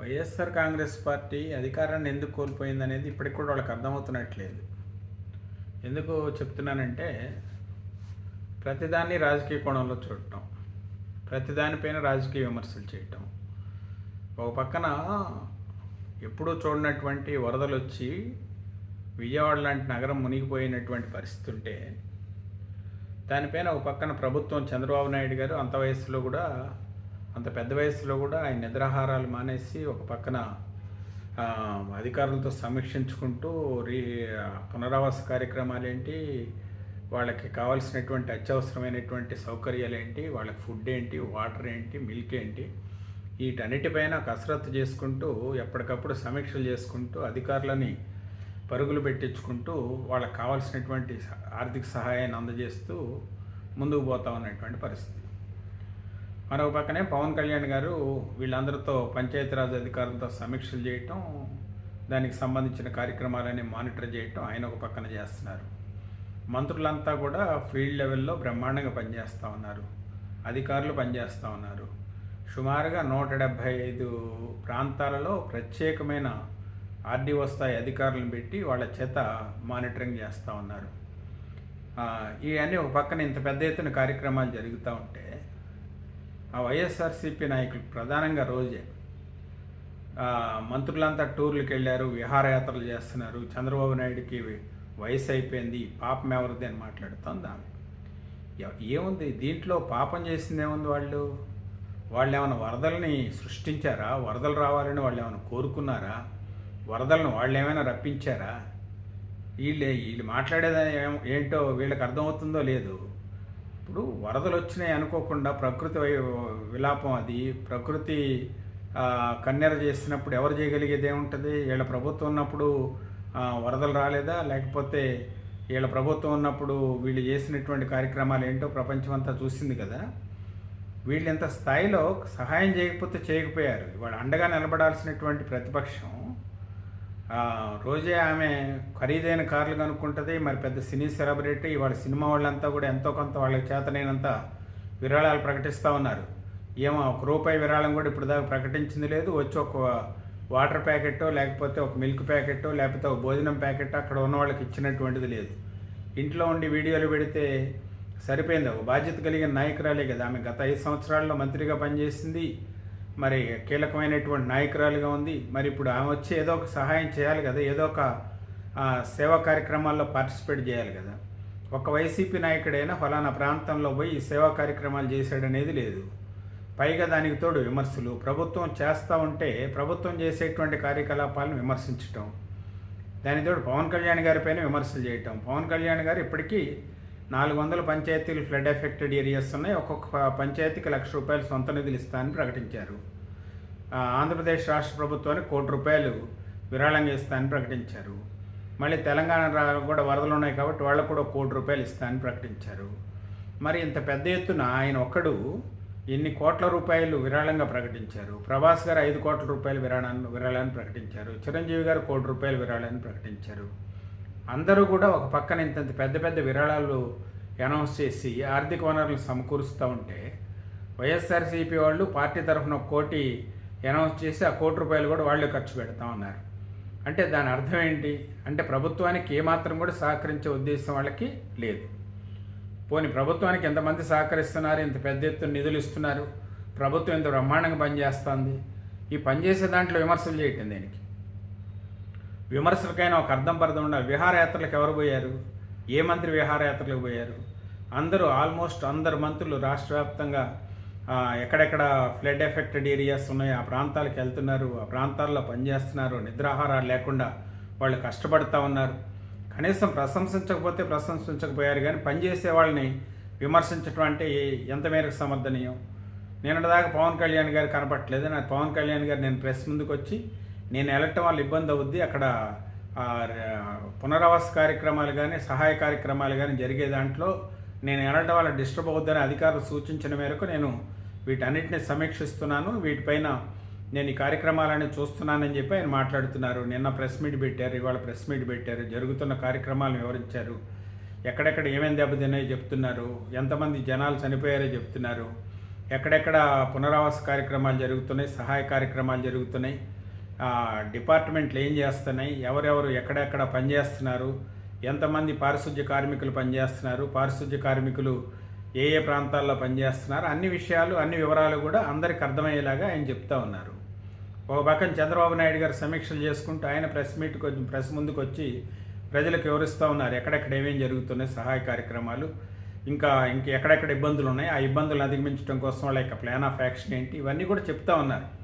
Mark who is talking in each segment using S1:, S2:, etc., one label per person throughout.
S1: YSR Congress party అధికారాన్ని ఎందుకు కోల్పోయింది అనేది ఇప్పటికి కూడా వాళ్ళకి అర్థమవుతున్నట్లేదు. ఎందుకు చెప్తున్నానంటే ప్రతిదాన్ని రాజకీయ కోణంలో చూడటం ప్రతిదానిపైన రాజకీయ విమర్శలు చేయటం. ఒక పక్కన ఎప్పుడూ చూడనటువంటి వరదలు వచ్చి విజయవాడ లాంటి నగరం మునిగిపోయినటువంటి పరిస్థితి ఉంటే దానిపైన ఒక పక్కన ప్రభుత్వం చంద్రబాబు నాయుడు గారు అంత వయసులో కూడా అంత పెద్ద వయసులో కూడా ఆయన నిద్రాహారాలు మానేసి ఒక పక్కన అధికారులతో సమీక్షించుకుంటూ రీ పునరావాస కార్యక్రమాలు ఏంటి వాళ్ళకి కావాల్సినటువంటి అత్యవసరమైనటువంటి సౌకర్యాలు ఏంటి వాళ్ళకి ఫుడ్ ఏంటి వాటర్ ఏంటి మిల్క్ ఏంటి వీటన్నిటిపైన కసరత్తు చేసుకుంటూ ఎప్పటికప్పుడు సమీక్షలు చేసుకుంటూ అధికారులని పరుగులు పెట్టించుకుంటూ వాళ్ళకి కావాల్సినటువంటి ఆర్థిక సహాయాన్ని అందజేస్తూ ముందుకు పోతా ఉన్నటువంటి పరిస్థితి. మరొక పక్కనే పవన్ కళ్యాణ్ గారు వీళ్ళందరితో పంచాయతీరాజ్ అధికారులతో సమీక్షలు చేయటం దానికి సంబంధించిన కార్యక్రమాలని మానిటర్ చేయటం ఆయన ఒక పక్కన చేస్తున్నారు. మంత్రులంతా కూడా ఫీల్డ్ లెవెల్లో బ్రహ్మాండంగా పనిచేస్తూ ఉన్నారు. అధికారులు పనిచేస్తూ ఉన్నారు. సుమారుగా నూట డెబ్భై ఐదు ప్రాంతాలలో ప్రత్యేకమైన ఆర్డీఓ స్థాయి అధికారులను పెట్టి వాళ్ళ చేత మానిటరింగ్ చేస్తూ ఉన్నారు. ఇవన్నీ ఒక పక్కన ఇంత పెద్ద ఎత్తున కార్యక్రమాలు జరుగుతూ ఉంటే ఆ వైఎస్ఆర్సీపీ నాయకులు ప్రధానంగా రోజే మంత్రులంతా టూర్లకు వెళ్ళారు విహారయాత్రలు చేస్తున్నారు. చంద్రబాబు నాయుడికి వయసు అయిపోయింది పాపం ఎవరిది అని మాట్లాడుతాం దాని ఏముంది దీంట్లో పాపం చేసింది ఏముంది వాళ్ళు? వాళ్ళు ఏమైనా వరదల్ని సృష్టించారా? వరదలు రావాలని వాళ్ళు ఏమైనా కోరుకున్నారా? వరదలను వాళ్ళు ఏమైనా రప్పించారా? వీళ్ళే వీళ్ళు మాట్లాడేది ఏంటో వీళ్ళకి అర్థమవుతుందో లేదు ఇప్పుడు వరదలు వచ్చినాయి అనుకోకుండా ప్రకృతి విలాపం అది. ప్రకృతి కన్నెర చేసినప్పుడు ఎవరు చేయగలిగేది ఏముంటుంది? వీళ్ళ ప్రభుత్వం ఉన్నప్పుడు వరదలు రాలేదా? లేకపోతే వీళ్ళ ప్రభుత్వం ఉన్నప్పుడు వీళ్ళు చేసినటువంటి కార్యక్రమాలు ఏంటో ప్రపంచం అంతా చూసింది కదా. వీళ్ళు ఇంత స్థాయిలో సహాయం చేయకపోతే చేయకపోయారు. వాళ్ళు అండగా నిలబడాల్సినటువంటి ప్రతిపక్షం రోజే ఆమె ఖరీదైన కార్లు కనుక్కుంటుంది మరి పెద్ద సినీ సెలబ్రిటీ వాళ్ళ సినిమా వాళ్ళంతా కూడా ఎంతో కొంత వాళ్ళకి చేతనైనంత విరాళాలు ప్రకటిస్తూ ఉన్నారు. ఏమో ఒక రూపాయి విరాళం కూడా ఇప్పుడు దాకా ప్రకటించింది లేదు. వచ్చి ఒక వాటర్ ప్యాకెట్టో లేకపోతే ఒక మిల్క్ ప్యాకెట్టో లేకపోతే ఒక భోజనం ప్యాకెట్ అక్కడ ఉన్న వాళ్ళకి ఇచ్చినటువంటిది లేదు. ఇంట్లో ఉండి వీడియోలు పెడితే సరిపోయింది. ఒక బాధ్యత కలిగిన నాయకురాలే కదా. ఆమె గత ఐదు సంవత్సరాల్లో మంత్రిగా పనిచేసింది. మరి కీలకమైనటువంటి నాయకురాలుగా ఉంది. మరి ఇప్పుడు ఆమె వచ్చి ఏదో ఒక సహాయం చేయాలి కదా ఏదో ఒక సేవా కార్యక్రమాల్లో పార్టిసిపేట్ చేయాలి కదా. ఒక వైసీపీ నాయకుడైనా ఫలానా ప్రాంతంలో పోయి ఈ సేవా కార్యక్రమాలు చేశాడనేది లేదు. పైగా దానికి తోడు విమర్శలు. ప్రభుత్వం చేస్తూ ఉంటే ప్రభుత్వం చేసేటువంటి కార్యకలాపాలను విమర్శించటం. దాని తోడు పవన్ కళ్యాణ్ గారిపైన విమర్శలు చేయటం. పవన్ కళ్యాణ్ గారు ఇప్పటికీ నాలుగు వందల పంచాయతీలు ఫ్లడ్ ఎఫెక్టెడ్ ఏరియాస్ ఉన్నాయి. ఒక్కొక్క పంచాయతీకి లక్ష రూపాయలు సొంత నిధులు ఇస్తానని ప్రకటించారు. ఆంధ్రప్రదేశ్ రాష్ట్ర ప్రభుత్వానికి కోటి రూపాయలు విరాళంగా ఇస్తానని ప్రకటించారు. మళ్ళీ తెలంగాణ కూడా వరదలు ఉన్నాయి కాబట్టి వాళ్ళకు కూడా కోటి రూపాయలు ఇస్తానని ప్రకటించారు. మరి ఇంత పెద్ద ఎత్తున ఆయన ఒక్కడు ఎన్ని కోట్ల రూపాయలు విరాళంగా ప్రకటించారు? ప్రభాస్ గారు ఐదు కోట్ల రూపాయలు విరాళాన్ని విరాళాన్ని ప్రకటించారు. చిరంజీవి గారు కోటి రూపాయలు విరాళాన్ని ప్రకటించారు. అందరూ కూడా ఒక పక్కన ఇంత పెద్ద పెద్ద విరాళాలు అనౌన్స్ చేసి ఆర్థిక వనరులు సమకూరుస్తూ ఉంటే వైఎస్ఆర్సీపీ వాళ్ళు పార్టీ తరఫున ఒక కోటి అనౌన్స్ చేసి ఆ కోటి రూపాయలు కూడా వాళ్ళే ఖర్చు పెడతా ఉన్నారు. అంటే దాని అర్థం ఏంటి? అంటే ప్రభుత్వానికి ఏమాత్రం కూడా సహకరించే ఉద్దేశం వాళ్ళకి లేదు. పోనీ ప్రభుత్వానికి ఎంతమంది సహకరిస్తున్నారు? ఇంత పెద్ద ఎత్తున నిధులు ఇస్తున్నారు? ప్రభుత్వం ఇంత బ్రహ్మాండంగా పనిచేస్తుంది? ఈ పనిచేసే దాంట్లో విమర్శలు చేయటం దీనికి? విమర్శలకైనా ఒక అర్థం పర్థం ఉండాలి. విహారయాత్రలకు ఎవరు పోయారు? ఏ మంత్రి విహారయాత్రలకు పోయారు? అందరూ ఆల్మోస్ట్ అందరు మంత్రులు రాష్ట్ర వ్యాప్తంగా ఎక్కడెక్కడ ఫ్లడ్ ఎఫెక్టెడ్ ఏరియాస్ ఉన్నాయో ఆ ప్రాంతాలకు వెళ్తున్నారు ఆ ప్రాంతాల్లో పనిచేస్తున్నారు నిద్రాహారాలు లేకుండా వాళ్ళు కష్టపడుతూ ఉన్నారు. కనీసం ప్రశంసించకపోతే ప్రశంసించకపోయారు కానీ పనిచేసే వాళ్ళని విమర్శించడం అంటే ఎంత మేరకు సమర్థనీయం? నిన్నటిదాకా పవన్ కళ్యాణ్ గారు కనపట్లేదు నాకు పవన్ కళ్యాణ్ గారు నేను ప్రెస్ ముందుకు వచ్చి నేను వెళ్ళటం వల్ల ఇబ్బంది అవుద్ది అక్కడ పునరావాస కార్యక్రమాలు కానీ సహాయ కార్యక్రమాలు కానీ జరిగే దాంట్లో నేను వెళ్ళటం వల్ల డిస్టర్బ్ అవుద్దని అధికారులు సూచించిన మేరకు నేను వీటన్నిటిని సమీక్షిస్తున్నాను. వీటిపైన నేను ఈ కార్యక్రమాలన్నీ చూస్తున్నానని చెప్పి ఆయన మాట్లాడుతున్నారు. నిన్న ప్రెస్ మీట్ పెట్టారు ఇవాళ ప్రెస్ మీట్ పెట్టారు. జరుగుతున్న కార్యక్రమాలను వివరించారు. ఎక్కడెక్కడ ఏమేమి దెబ్బతిన్నాయో చెప్తున్నారు. ఎంతమంది జనాలు చనిపోయారో చెప్తున్నారు. ఎక్కడెక్కడ పునరావాస కార్యక్రమాలు జరుగుతున్నాయి సహాయ కార్యక్రమాలు జరుగుతున్నాయి. డిపార్ట్మెంట్లు ఏం చేస్తున్నాయి? ఎవరెవరు ఎక్కడెక్కడ పనిచేస్తున్నారు? ఎంతమంది పారిశుద్ధ్య కార్మికులు పనిచేస్తున్నారు? పారిశుద్ధ్య కార్మికులు ఏ ఏ ప్రాంతాల్లో పనిచేస్తున్నారు? అన్ని విషయాలు అన్ని వివరాలు కూడా అందరికి అర్థమయ్యేలాగా ఆయన చెప్తా ఉన్నారు. ఒక పక్కన చంద్రబాబు నాయుడు గారు సమీక్షలు చేసుకుంటూ ఆయన ప్రెస్ మీట్కి వచ్చి ప్రెస్ ముందుకు వచ్చి ప్రజలకు వివరిస్తూ ఉన్నారు. ఎక్కడెక్కడ ఏమేమి జరుగుతున్నాయి సహాయ కార్యక్రమాలు ఇంకా ఇంక ఎక్కడెక్కడ ఇబ్బందులు ఉన్నాయి? ఆ ఇబ్బందులు అధిగమించడం కోసం వాళ్ళ యొక్క ప్లాన్ ఆఫ్ యాక్షన్ ఏంటి? ఇవన్నీ కూడా చెప్తా ఉన్నారు.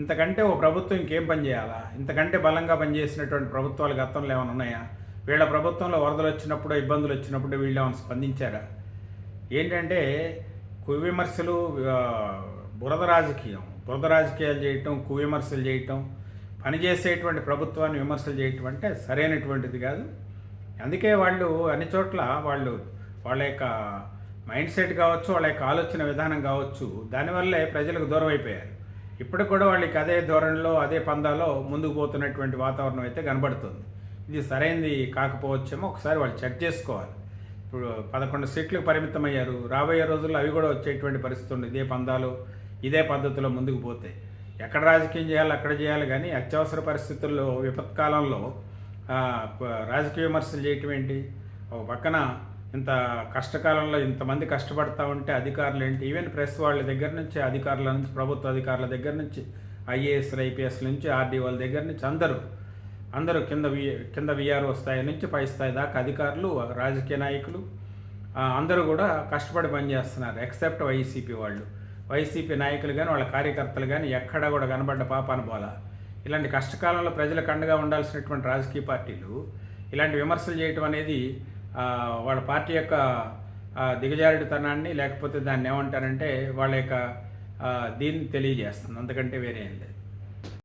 S1: ఇంతకంటే ఓ ప్రభుత్వం ఇంకేం పని చేయాలా? ఇంతకంటే బలంగా పనిచేసినటువంటి ప్రభుత్వాలు గతంలో ఏమైనా ఉన్నాయా? వీళ్ళ ప్రభుత్వంలో వరదలు వచ్చినప్పుడు ఇబ్బందులు వచ్చినప్పుడు వీళ్ళు ఏమైనా స్పందించారా? ఏంటంటే కువిమర్శలు బురద రాజకీయం. బురద రాజకీయాలు చేయటం కువిమర్శలు చేయటం పనిచేసేటువంటి ప్రభుత్వాన్ని విమర్శలు చేయటం అంటే సరైనటువంటిది కాదు. అందుకే వాళ్ళు అన్ని చోట్ల వాళ్ళు వాళ్ళ యొక్క మైండ్ సెట్ కావచ్చు వాళ్ళ యొక్క ఆలోచన విధానం కావచ్చు దానివల్లే ప్రజలకు దూరం అయిపోయారు ఇప్పటికి కూడా వాళ్ళకి అదే ధోరణిలో అదే పందాలో ముందుకు పోతున్నటువంటి వాతావరణం అయితే కనబడుతుంది. ఇది సరైనది కాకపోవచ్చేమో ఒకసారి వాళ్ళు చెక్ చేసుకోవాలి. ఇప్పుడు పదకొండు సీట్లకు పరిమితం అయ్యారు రాబోయే రోజుల్లో అవి కూడా వచ్చేటువంటి పరిస్థితి ఉంది. ఇదే పందాలు ఇదే పద్ధతిలో ముందుకు పోతే. ఎక్కడ రాజకీయం చేయాలి అక్కడ చేయాలి కానీ అత్యవసర పరిస్థితుల్లో విపత్కాలంలో రాజకీయ విమర్శలు చేయటం ఏంటి? ఒక పక్కన ఇంత కష్టకాలంలో ఇంతమంది కష్టపడతా ఉంటే అధికారులు ఏంటి? ఈవెన్ ప్రెస్ వాళ్ళ దగ్గర నుంచి అధికారుల నుంచి ప్రభుత్వ అధికారుల దగ్గర నుంచి ఐఏఎస్ల ఐపీఎస్ నుంచి ఆర్డీ వాళ్ళ దగ్గర నుంచి అందరూ అందరూ కింద వి కింద విఆర్ఓ స్థాయి నుంచి పై స్థాయి దాకా అధికారులు రాజకీయ నాయకులు అందరూ కూడా కష్టపడి పనిచేస్తున్నారు ఎక్సెప్ట్ వైసీపీ వాళ్ళు. వైసీపీ నాయకులు కానీ వాళ్ళ కార్యకర్తలు కానీ ఎక్కడా కూడా కనబడ్డ పాపాను పోలా ఇలాంటి కష్టకాలంలో ప్రజలకు అండగా ఉండాల్సినటువంటి రాజకీయ పార్టీలు ఇలాంటి విమర్శలు చేయటం అనేది వాళ్ళ పార్టీ యొక్క ఆ, దిగజారుడితనాన్ని లేకపోతే దాన్ని ఏమంటారంటే వాళ్ళ యొక్క దీన్ని తెలియజేస్తుంది. అంతకంటే వేరే ఏం లేదు.